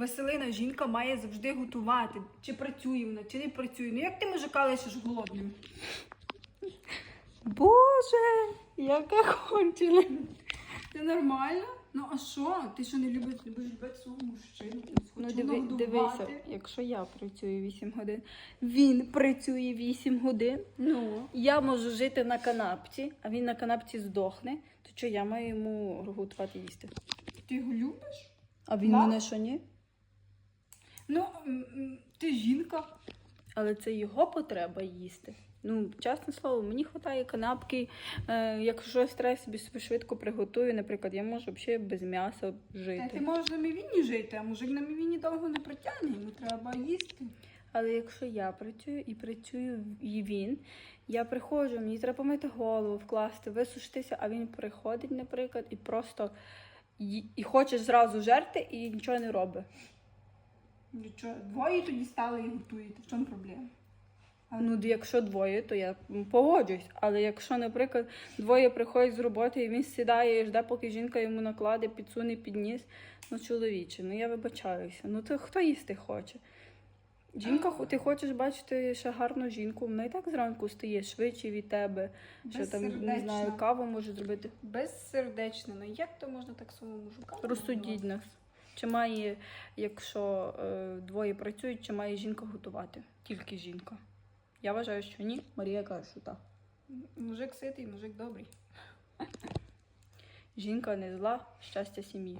Василина, жінка має завжди готувати. Чи працює вона, чи не працює. Ну як ти мужика лишиш голодним? Боже, яке кончене. Це нормально? Ну а що? Ти що не любиш, любиш любити свого мужчину? Ну, диви, дивися, якщо я працюю 8 годин, він працює 8 годин. Ну. Я можу жити на канапці, а він на канапці здохне, то що я маю йому готувати їсти? Ти його любиш? А він Мам? мене що ні? Ну, ти жінка. Але це його потреба їсти. Ну, чесне слово, мені вистачає канапки. Е, якщо щось треба собі собі швидко приготую, наприклад, я можу взагалі без м'яса Та ти жити. можеш на мівіні жити, а мужик на мівіні довго не протягне, йому треба їсти. Але якщо я працюю і працюю і він, я приходжу, мені треба помити голову, вкласти, висушитися, а він приходить, наприклад, і просто ї- і хоче зразу жерти і нічого не робить. Нічого, двоє тоді стали і готуєте. В чому проблема? Ну, якщо двоє, то я погоджуюсь. Але якщо, наприклад, двоє приходять з роботи і він сідає і жде, поки жінка йому накладе, підсуне підніс, ну чоловіче, ну я вибачаюся. Ну то хто їсти хоче? Жінка, ти хочеш бачити ще гарну жінку, вона і так зранку стає швидше від тебе, що там не знаю, каву може зробити. Безсердечно. Ну як то можна так своєму мужика? Розсудіть нас. Чи має, якщо е, двоє працюють, чи має жінка готувати? Тільки жінка. Я вважаю, що ні. Марія каже, що так. Мужик ситий, мужик добрий. Жінка не зла, щастя сім'ї.